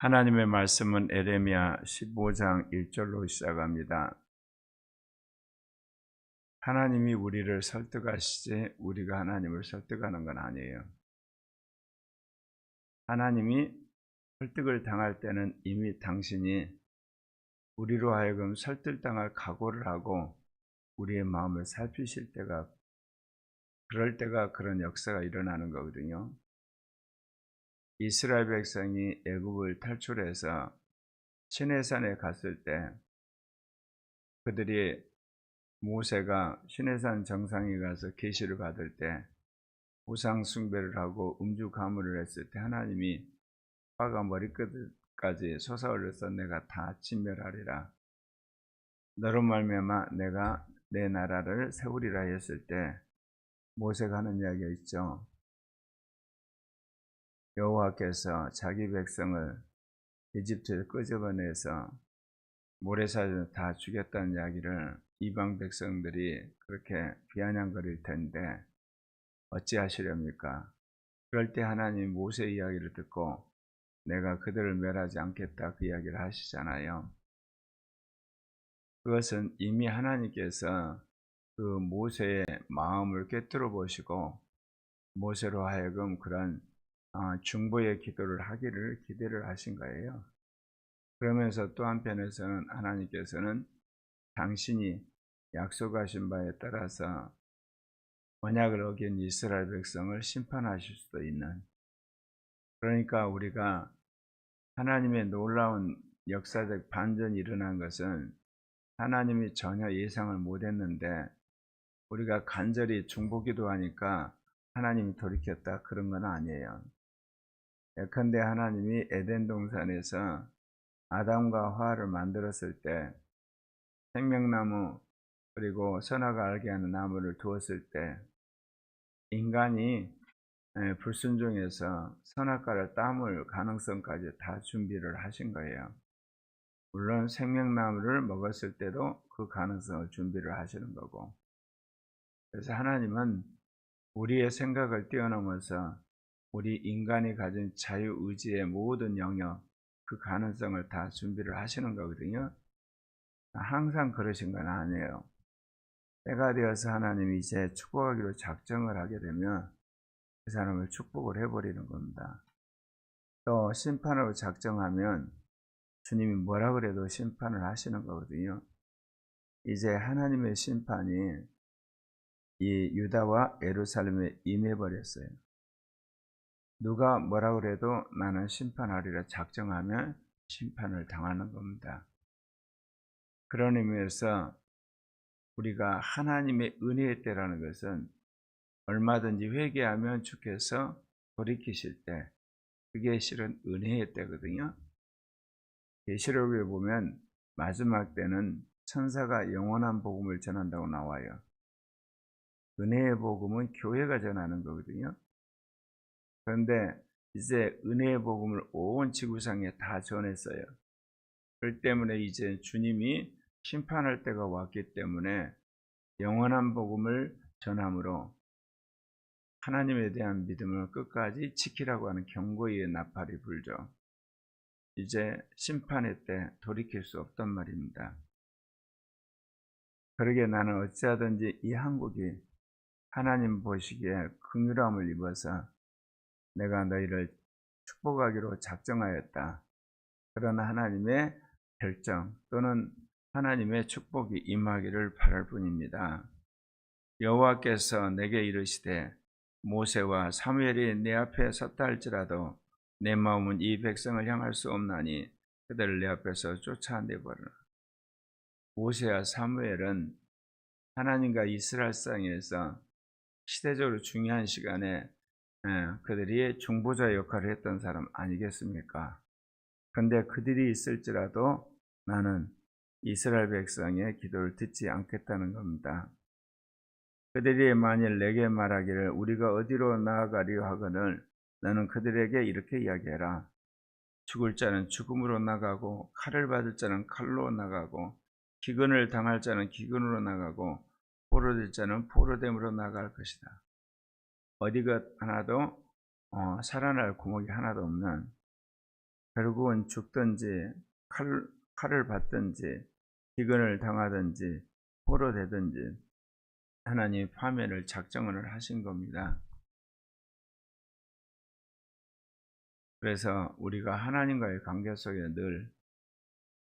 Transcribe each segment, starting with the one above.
하나님의 말씀은 에레미야 15장 1절로 시작합니다. 하나님이 우리를 설득하시지 우리가 하나님을 설득하는 건 아니에요. 하나님이 설득을 당할 때는 이미 당신이 우리로 하여금 설득당할 각오를 하고 우리의 마음을 살피실 때가 그럴 때가 그런 역사가 일어나는 거거든요. 이스라엘 백성이 애굽을 탈출해서 시내산에 갔을 때 그들이 모세가 시내산 정상에 가서 계시를 받을 때 우상 숭배를 하고 음주 가물을 했을 때 하나님이 화가 머리끝까지 솟아올려서 내가 다 진멸하리라. 너로 말미암아 내가 내 나라를 세우리라 했을 때 모세가 하는 이야기가 있죠. 여호와께서 자기 백성을 이집트에 끄집어내서 모래사장에 다 죽였다는 이야기를 이방 백성들이 그렇게 비아냥거릴 텐데 어찌하시렵니까? 그럴 때 하나님 모세 이야기를 듣고 내가 그들을 멸하지 않겠다 그 이야기를 하시잖아요. 그것은 이미 하나님께서 그 모세의 마음을 꿰뚫어 보시고 모세로 하여금 그런 아, 중보의 기도를 하기를 기대를 하신 거예요. 그러면서 또 한편에서는 하나님께서는 당신이 약속하신 바에 따라서 언약을 어긴 이스라엘 백성을 심판하실 수도 있는 그러니까 우리가 하나님의 놀라운 역사적 반전이 일어난 것은 하나님이 전혀 예상을 못했는데 우리가 간절히 중보기도 하니까 하나님이 돌이켰다 그런 건 아니에요. 예컨대 하나님이 에덴 동산에서 아담과 하와를 만들었을 때 생명나무 그리고 선악을 알게 하는 나무를 두었을 때 인간이 불순종해서 선악과를 따물 가능성까지 다 준비를 하신 거예요. 물론 생명나무를 먹었을 때도 그 가능성을 준비를 하시는 거고 그래서 하나님은 우리의 생각을 뛰어넘어서 우리 인간이 가진 자유의지의 모든 영역, 그 가능성을 다 준비를 하시는 거거든요. 항상 그러신 건 아니에요. 때가 되어서 하나님이 이제 축복하기로 작정을 하게 되면 그 사람을 축복을 해버리는 겁니다. 또 심판으로 작정하면 주님이 뭐라 그래도 심판을 하시는 거거든요. 이제 하나님의 심판이 이 유다와 예루살렘에 임해버렸어요. 누가 뭐라 그래도 나는 심판하리라 작정하면 심판을 당하는 겁니다. 그런 의미에서 우리가 하나님의 은혜의 때라는 것은 얼마든지 회개하면 주께서 돌이키실 때 그게 실은 은혜의 때거든요. 계시록에 보면 마지막 때는 천사가 영원한 복음을 전한다고 나와요. 은혜의 복음은 교회가 전하는 거거든요. 그런데 이제 은혜의 복음을 온 지구상에 다 전했어요. 그렇기 때문에 이제 주님이 심판할 때가 왔기 때문에 영원한 복음을 전함으로 하나님에 대한 믿음을 끝까지 지키라고 하는 경고의 나팔이 불죠. 이제 심판의 때 돌이킬 수 없단 말입니다. 그러게 나는 어찌하든지 이 한국이 하나님 보시기에 긍휼함을 입어서 내가 너희를 축복하기로 작정하였다. 그런 하나님의 결정 또는 하나님의 축복이 임하기를 바랄 뿐입니다. 여호와께서 내게 이르시되 모세와 사무엘이 내 앞에 섰다 할지라도 내 마음은 이 백성을 향할 수 없나니 그들을 내 앞에서 쫓아내버리라. 모세와 사무엘은 하나님과 이스라엘 상에서 시대적으로 중요한 시간에 예, 그들이 중보자 역할을 했던 사람 아니겠습니까? 근데 그들이 있을지라도 나는 이스라엘 백성의 기도를 듣지 않겠다는 겁니다. 그들이 만일 내게 말하기를 우리가 어디로 나아가려 하거늘 너는 그들에게 이렇게 이야기해라. 죽을 자는 죽음으로 나가고 칼을 받을 자는 칼로 나가고 기근을 당할 자는 기근으로 나가고 포로될 자는 포로됨으로 나갈 것이다. 어디가 하나도 어, 살아날 구멍이 하나도 없는 결국은 죽든지 칼, 칼을 받든지 기근을 당하든지 포로 되든지 하나님이 파멸을 작정을 하신 겁니다. 그래서 우리가 하나님과의 관계 속에 늘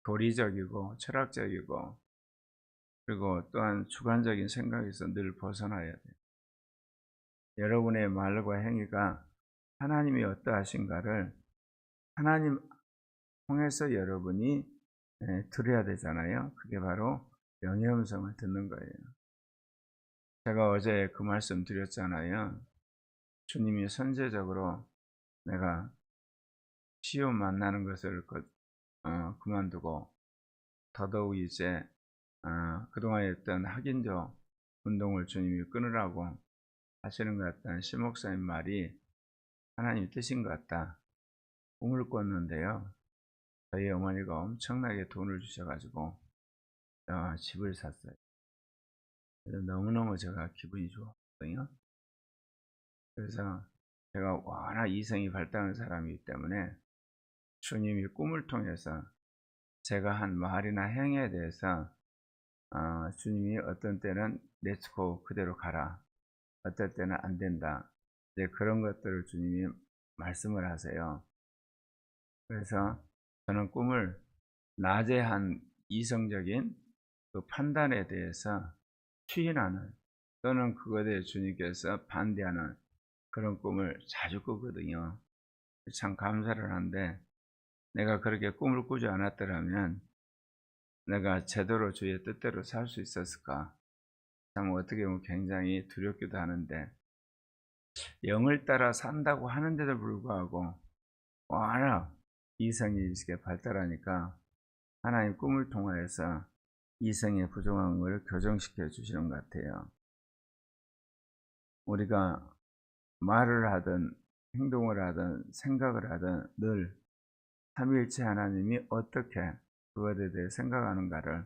도리적이고 철학적이고 그리고 또한 주관적인 생각에서 늘 벗어나야 돼요. 여러분의 말과 행위가 하나님이 어떠하신가를 하나님 통해서 여러분이 예, 들어야 되잖아요. 그게 바로 영의 음성을 듣는 거예요. 제가 어제 그 말씀 드렸잖아요. 주님이 선제적으로 내가 시험 만나는 것을 그, 어, 그만두고 더더욱 이제 어, 그동안 했던 학인조 운동을 주님이 끊으라고 하시는 것 같다는 심목사님 말이 하나님 뜻인 것 같다. 꿈을 꿨는데요. 저희 어머니가 엄청나게 돈을 주셔가지고 어, 집을 샀어요. 그래서 너무너무 제가 기분이 좋았거든요. 그래서 제가 워낙 이성이 발달한 사람이기 때문에 주님이 꿈을 통해서 제가 한 말이나 행에 대해서 어, 주님이 어떤 때는 렛츠고 그대로 가라 어떨 때는 안 된다. 이제 그런 것들을 주님이 말씀을 하세요. 그래서 저는 꿈을 낮에 한 이성적인 그 판단에 대해서 추인하는 또는 그것에 대해 주님께서 반대하는 그런 꿈을 자주 꾸거든요. 참 감사를 하는데 내가 그렇게 꿈을 꾸지 않았더라면 내가 제대로 주의 뜻대로 살 수 있었을까? 참 어떻게 보면 굉장히 두렵기도 하는데 영을 따라 산다고 하는데도 불구하고 워낙 이성이 이렇게 발달하니까 하나님 꿈을 통하여서 이성의 부족한 것을 교정시켜 주시는 것 같아요. 우리가 말을 하든 행동을 하든 생각을 하든 늘 삼위일체 하나님이 어떻게 그것에 대해 생각하는가를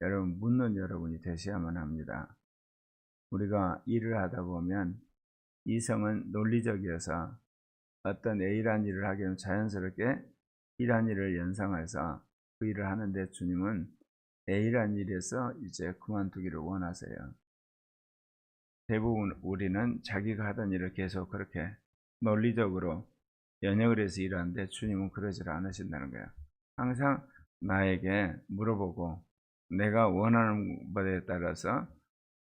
여러분 묻는 여러분이 되셔야만 합니다. 우리가 일을 하다 보면 이성은 논리적이어서 어떤 A란 일을 되면 자연스럽게 B란 일을 연상해서 그 일을 하는데 주님은 A란 일에서 이제 그만두기를 원하세요. 대부분 우리는 자기가 하던 일을 계속 그렇게 논리적으로 연역을 해서 일하는데 주님은 그러질 않으신다는 거예요. 항상 나에게 물어보고 내가 원하는 것에 따라서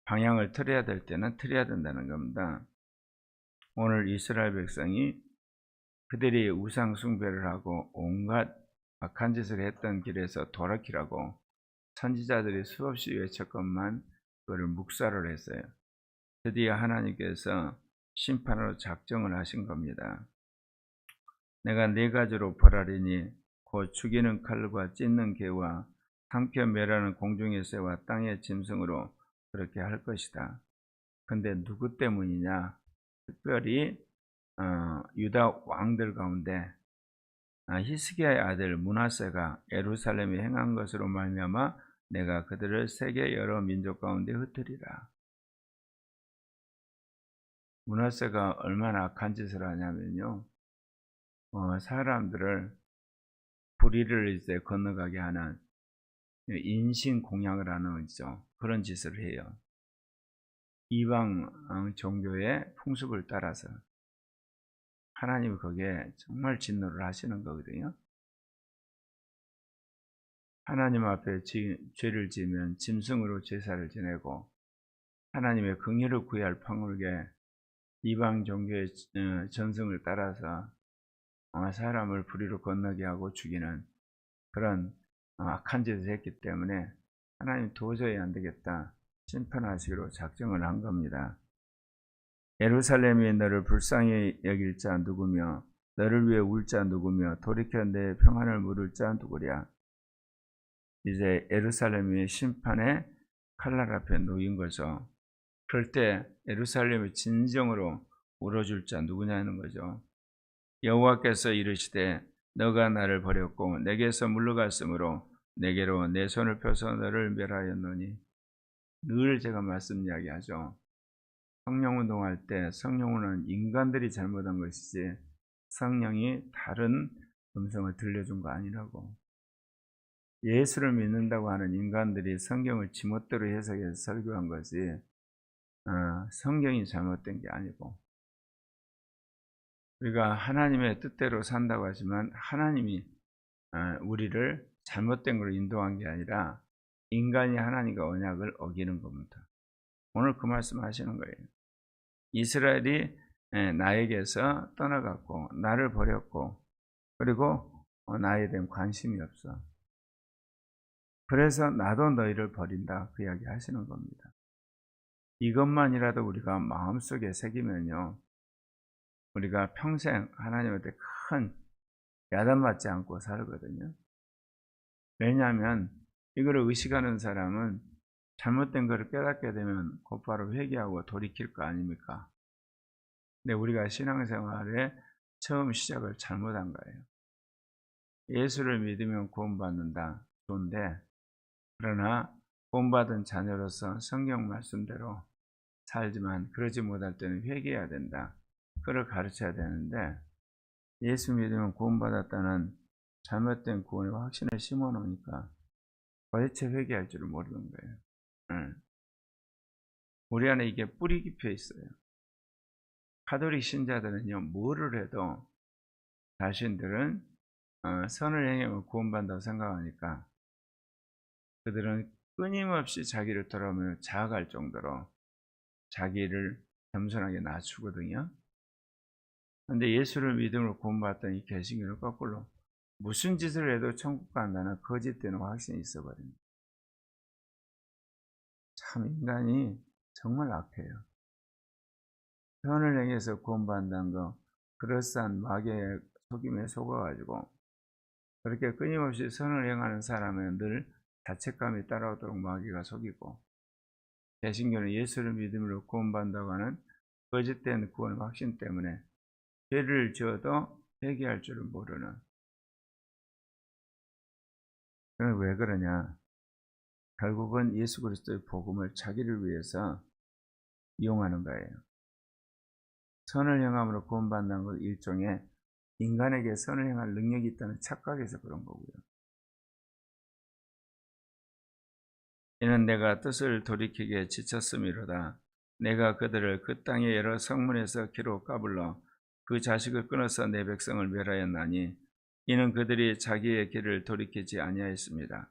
방향을 틀어야 될 때는 틀어야 된다는 겁니다. 오늘 이스라엘 백성이 그들이 우상 숭배를 하고 온갖 악한 짓을 했던 길에서 돌아키라고 선지자들이 수없이 외쳤건만 그를 묵살을 했어요. 드디어 하나님께서 심판으로 작정을 하신 겁니다. 내가 네 가지로 벌하리니 곧 죽이는 칼과 찢는 개와 상표 매라는 공중의 새와 땅의 짐승으로 그렇게 할 것이다. 근데 누구 때문이냐? 특별히 어, 유다 왕들 가운데 아, 히스기야의 아들 문하세가 예루살렘에 행한 것으로 말미암아 내가 그들을 세계 여러 민족 가운데 흩으리라. 문하세가 얼마나 악한 짓을 하냐면요. 어, 사람들을 불의를 이제 건너가게 하는 인신 공양을 하는 거죠. 그런 짓을 해요. 이방 어, 종교의 풍습을 따라서 하나님이 거기에 정말 진노를 하시는 거거든요. 하나님 앞에 지, 죄를 지면 짐승으로 제사를 지내고 하나님의 긍휼을 구할 방울게 이방 종교의 어, 전승을 따라서 사람을 불의로 건너게 하고 죽이는 그런 어, 악한 짓을 했기 때문에 하나님 도저히 안 되겠다 심판하시기로 작정을 한 겁니다. 예루살렘이 너를 불쌍히 여길 자 누구며 너를 위해 울 자 누구며 돌이켜 내 평안을 물을 자 누구랴. 이제 예루살렘이 심판의 칼날 앞에 놓인 거죠. 그럴 때 예루살렘을 진정으로 울어줄 자 누구냐는 거죠. 여호와께서 이르시되 너가 나를 버렸고 내게서 물러갔으므로 내게로 내 손을 펴서 너를 멸하였노니 늘 제가 말씀 이야기하죠. 성령 운동할 때 성령 은 인간들이 잘못한 것이지 성령이 다른 음성을 들려준 거 아니라고. 예수를 믿는다고 하는 인간들이 성경을 지멋대로 해석해서 설교한 것이 어, 성경이 잘못된 게 아니고 우리가 하나님의 뜻대로 산다고 하지만 하나님이 어, 우리를 잘못된 걸로 인도한 게 아니라 인간이 하나님과 언약을 어기는 겁니다. 오늘 그 말씀 하시는 거예요. 이스라엘이 예, 나에게서 떠나갔고 나를 버렸고 그리고 어, 나에 대한 관심이 없어. 그래서 나도 너희를 버린다 그 이야기 하시는 겁니다. 이것만이라도 우리가 마음속에 새기면요. 우리가 평생 하나님한테 큰 야단 맞지 않고 살거든요. 왜냐하면 이거를 의식하는 사람은 잘못된 것을 깨닫게 되면 곧바로 회개하고 돌이킬 거 아닙니까? 근데 우리가 신앙생활에 처음 시작을 잘못한 거예요. 예수를 믿으면 구원받는다. 좋은데, 그러나 구원받은 자녀로서 성경 말씀대로 살지만 그러지 못할 때는 회개해야 된다. 그를 가르쳐야 되는데, 예수 믿으면 구원받았다는 잘못된 구원의 확신을 심어 놓으니까 도대체 회개할 줄을 모르는 거예요. 응. 우리 안에 이게 뿌리 깊어 있어요. 카톨릭 신자들은요, 뭐를 해도 자신들은 어, 선을 행하면 구원받는다고 생각하니까 그들은 끊임없이 자기를 돌아보며 자학할 정도로 자기를 겸손하게 낮추거든요. 근데 예수를 믿음으로 구원받던 이 개신교는 거꾸로 무슨 짓을 해도 천국 간다는 거짓되는 확신이 있어버립니다. 참 인간이 정말 악해요. 선을 행해서 구원받는다는 거 그럴싸한 마귀의 속임에 속아가지고 그렇게 끊임없이 선을 행하는 사람은 늘 자책감이 따라오도록 마귀가 속이고 개신교는 예수를 믿음으로 구원받는다고 하는 거짓된 구원 확신 때문에 죄를 지어도 회개할 줄을 모르는 왜 그러냐 결국은 예수 그리스도의 복음을 자기를 위해서 이용하는 거예요. 선을 행함으로 구원받는 것 일종의 인간에게 선을 행할 능력이 있다는 착각에서 그런 거고요. 이는 내가 뜻을 돌이키게 지쳤음이로다. 내가 그들을 그 땅의 여러 성문에서 기로 까불러 그 자식을 끊어서 내 백성을 멸하였나니 이는 그들이 자기의 길을 돌이키지 아니하였습니다.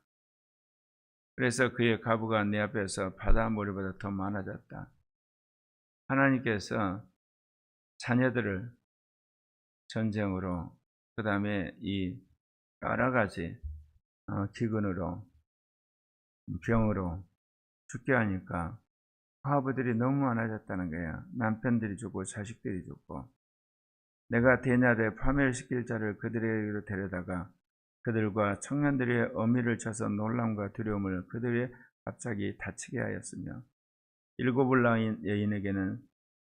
그래서 그의 가부가 내 앞에서 바다 모래보다 더 많아졌다. 하나님께서 자녀들을 전쟁으로 그 다음에 이 여러 가지 어, 기근으로 병으로 죽게 하니까 화부들이 너무 많아졌다는 거야. 남편들이 죽고 자식들이 죽고 내가 대냐되 파멸시킬 자를 그들에게로 데려다가 그들과 청년들의 어미를 쳐서 놀람과 두려움을 그들의 갑자기 다치게 하였으며 일곱을 낳은 여인에게는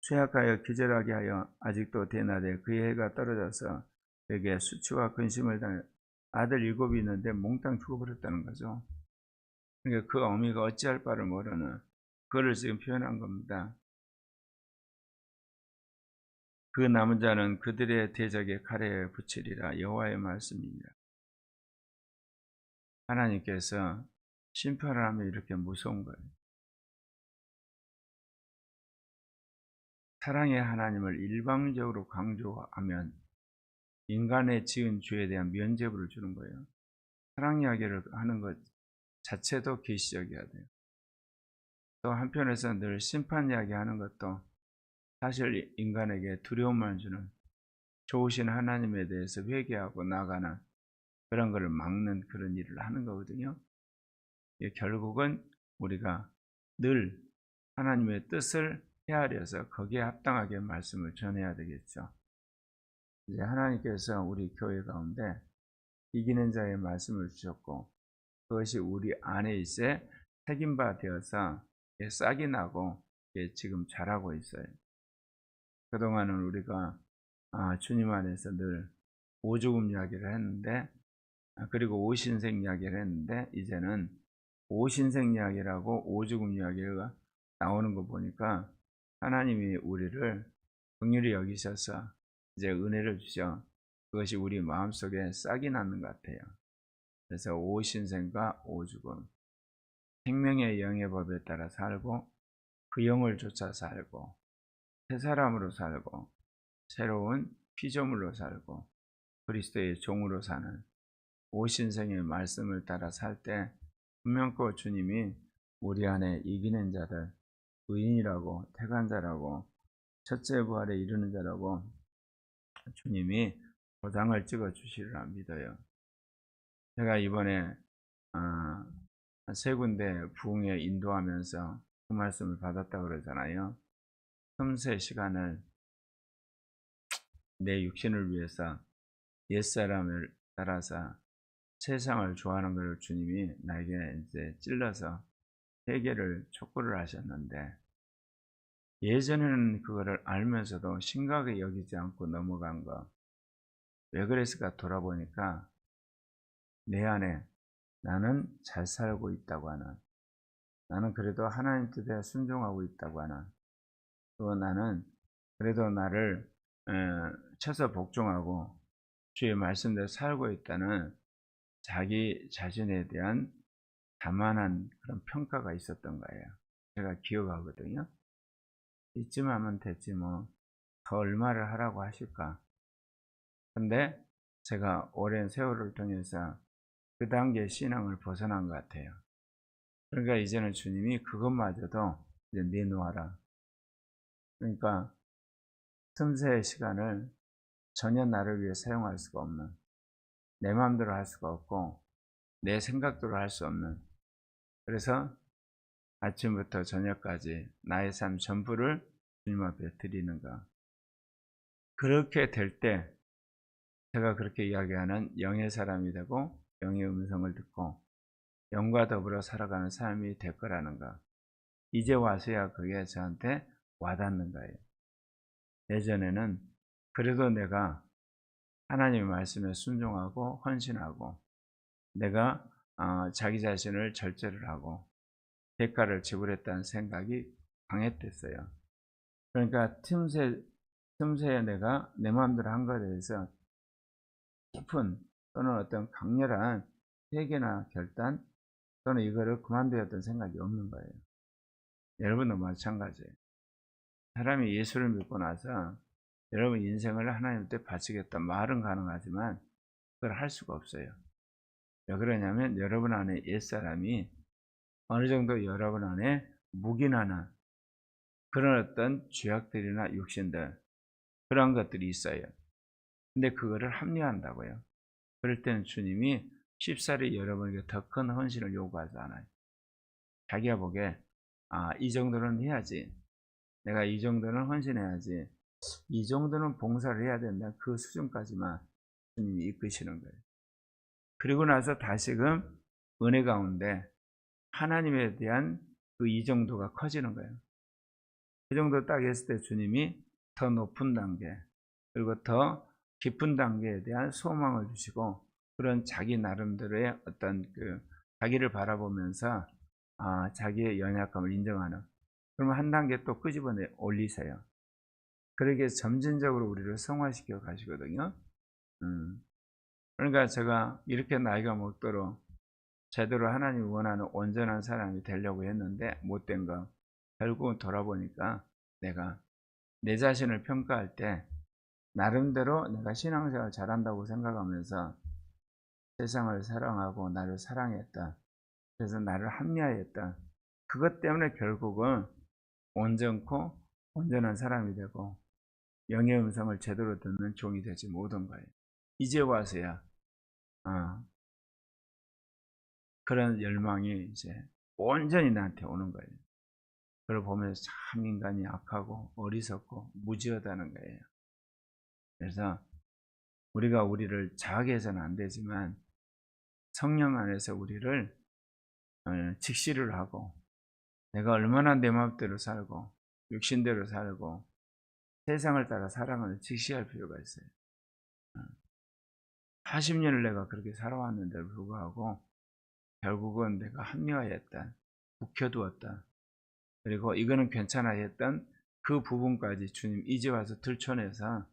쇠약하여 기절하게 하여 아직도 대낮에 그의 해가 떨어져서 그에게 수치와 근심을 당해 아들 일곱이 있는데 몽땅 죽어버렸다는 거죠. 그러니까 그 어미가 어찌할 바를 모르는 그를 지금 표현한 겁니다. 그 남은 자는 그들의 대적의 칼에 붙이리라 여호와의 말씀입니다. 하나님께서 심판을 하면 이렇게 무서운 거예요. 사랑의 하나님을 일방적으로 강조하면 인간의 지은 죄에 대한 면죄부를 주는 거예요. 사랑 이야기를 하는 것 자체도 계시적이어야 돼요. 또 한편에서 늘 심판 이야기 하는 것도 사실 인간에게 두려움만 주는 좋으신 하나님에 대해서 회개하고 나가는 그런 것을 막는 그런 일을 하는 거거든요. 결국은 우리가 늘 하나님의 뜻을 헤아려서 거기에 합당하게 말씀을 전해야 되겠죠. 이제 하나님께서 우리 교회 가운데 이기는 자의 말씀을 주셨고 그것이 우리 안에 있어 책임바 되어서 싹이 나고 지금 자라고 있어요. 그동안은 우리가 아, 주님 안에서 늘 오죽음 이야기를 했는데 아, 그리고 오신생 이야기를 했는데 이제는 오신생 이야기라고 오죽음 이야기가 나오는 거 보니까 하나님이 우리를 긍휼히 여기셔서 이제 은혜를 주셔 그것이 우리 마음속에 싹이 나는 것 같아요. 그래서 오신생과 오죽음, 생명의 영의 법에 따라 살고 그 영을 쫓아 살고 새 사람으로 살고 새로운 피조물로 살고 그리스도의 종으로 사는 오신생의 말씀을 따라 살 때 분명코 주님이 우리 안에 이기는 자들 의인이라고 택한 자라고 첫째 부활에 이르는 자라고 주님이 도장을 찍어 주시리라 믿어요. 제가 이번에 어, 세 군데 부흥에 인도하면서 그 말씀을 받았다 그러잖아요. 틈새 시간을 내 육신을 위해서 옛사람을 따라서 세상을 좋아하는 것을 주님이 나에게 이제 찔러서 회개를 촉구를 하셨는데 예전에는 그거를 알면서도 심각하게 여기지 않고 넘어간 거. 왜 그랬을까 돌아보니까 내 안에 나는 잘 살고 있다고 하는 나는 그래도 하나님 뜻에 순종하고 있다고 하는 또 나는 그래도 나를 에, 쳐서 복종하고 주의 말씀대로 살고 있다는 자기 자신에 대한 자만한 그런 평가가 있었던 거예요. 제가 기억하거든요. 이쯤 하면 됐지 뭐 더 얼마를 하라고 하실까. 근데 제가 오랜 세월을 통해서 그 단계 신앙을 벗어난 것 같아요. 그러니까 이제는 주님이 그것마저도 이제 내놓아라. 그러니까 틈새의 시간을 전혀 나를 위해 사용할 수가 없는 내 마음대로 할 수가 없고 내 생각대로 할 수 없는. 그래서 아침부터 저녁까지 나의 삶 전부를 주님 앞에 드리는 것 그렇게 될 때 제가 그렇게 이야기하는 영의 사람이 되고 영의 음성을 듣고 영과 더불어 살아가는 삶이 될 거라는 것 이제 와서야 그게 저한테 와닿는 거예요 예전에는 그래도 내가 하나님의 말씀에 순종하고 헌신하고 내가 어, 자기 자신을 절제를 하고 대가를 지불했다는 생각이 강했댔어요. 그러니까 틈새, 틈새에 내가 내 마음대로 한 것에 대해서 깊은 또는 어떤 강렬한 회개나 결단 또는 이거를 그만두었던 생각이 없는 거예요. 여러분도 마찬가지예요. 사람이 예수를 믿고 나서 여러분 인생을 하나님께 바치겠다 말은 가능하지만 그걸 할 수가 없어요. 왜 그러냐면 여러분 안에 옛사람이 어느 정도 여러분 안에 묵인하는 그런 어떤 죄악들이나 육신들 그런 것들이 있어요. 근데 그거를 합리화한다고요. 그럴 때는 주님이 쉽사리 여러분에게 더 큰 헌신을 요구하지 않아요. 자기가 보기에 아, 이 정도는 해야지. 내가 이 정도는 헌신해야지. 이 정도는 봉사를 해야 된다. 그 수준까지만 주님이 이끄시는 거예요. 그리고 나서 다시금 은혜 가운데 하나님에 대한 그 이 정도가 커지는 거예요. 그 정도 딱 했을 때 주님이 더 높은 단계, 그리고 더 깊은 단계에 대한 소망을 주시고 그런 자기 나름대로의 어떤 그 자기를 바라보면서 아, 자기의 연약감을 인정하는 그러면 한 단계 또 끄집어내 올리세요. 그러게 점진적으로 우리를 성화시켜 가시거든요. 음. 그러니까 제가 이렇게 나이가 먹도록 제대로 하나님이 원하는 온전한 사람이 되려고 했는데 못된 거 결국은 돌아보니까 내가 내 자신을 평가할 때 나름대로 내가 신앙생활 잘한다고 생각하면서 세상을 사랑하고 나를 사랑했다. 그래서 나를 합리화했다. 그것 때문에 결국은 온전코 온전한 사람이 되고 영의 음성을 제대로 듣는 종이 되지 못한 거예요. 이제 와서야 어, 그런 열망이 이제 온전히 나한테 오는 거예요. 그걸 보면서 참 인간이 악하고 어리석고 무지하다는 거예요. 그래서 우리가 우리를 자학해서는 안 되지만 성령 안에서 우리를 어, 직시를 하고 내가 얼마나 내 마음대로 살고 육신대로 살고 세상을 따라 살아가는 직시할 필요가 있어요. 40년을 내가 그렇게 살아왔는데 불구하고 결국은 내가 합리화했다. 묵혀두었다. 그리고 이거는 괜찮아 했던 그 부분까지 주님 이제 와서 들춰내서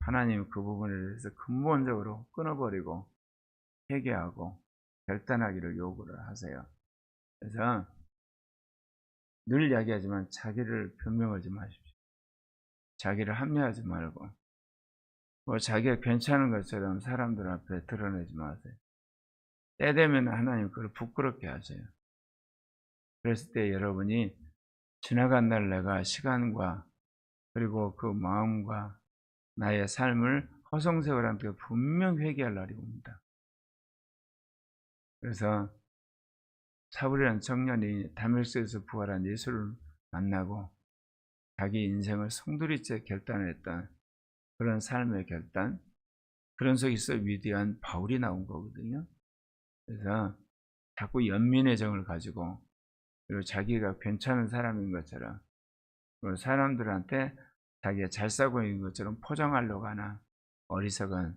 하나님 그 부분에 대해서 근본적으로 끊어버리고 회개하고 결단하기를 요구를 하세요. 그래서 늘 이야기하지만 자기를 변명하지 마십시오. 자기를 합리하지 말고 뭐 자기가 괜찮은 것처럼 사람들 앞에 드러내지 마세요. 때 되면 하나님 그걸 부끄럽게 하세요. 그랬을 때 여러분이 지나간 날 내가 시간과 그리고 그 마음과 나의 삶을 허송세월한 때 분명 회개할 날이 옵니다. 그래서 사울이라는 청년이 다밀스에서 부활한 예수를 만나고 자기 인생을 송두리째 결단했던 그런 삶의 결단, 그런 속에서 위대한 바울이 나온 거거든요. 그래서 자꾸 연민의 정을 가지고 그리고 자기가 괜찮은 사람인 것처럼 그리고 사람들한테 자기가 잘 살고 있는 것처럼 포장하려고 하나 어리석은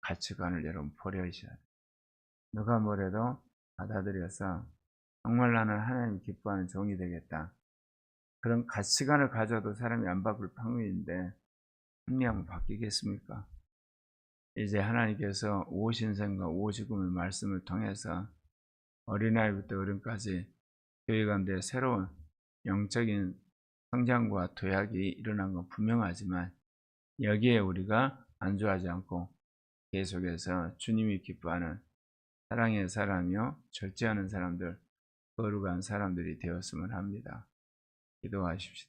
가치관을 여러분 버려야셔야 돼요. 누가 뭐래도 받아들여서 정말 나는 하나님 기뻐하는 종이 되겠다. 그런 가치관을 가져도 사람이 안 바꿀 판국인데 합리하면 바뀌겠습니까? 이제 하나님께서 오신생과 오지금의 말씀을 통해서 어린아이부터 어른까지 교회 가운데 새로운 영적인 성장과 도약이 일어난 건 분명하지만 여기에 우리가 안주하지 않고 계속해서 주님이 기뻐하는 사랑의 사람이요 절제하는 사람들 거룩한 사람들이 되었으면 합니다. 기도하십시다.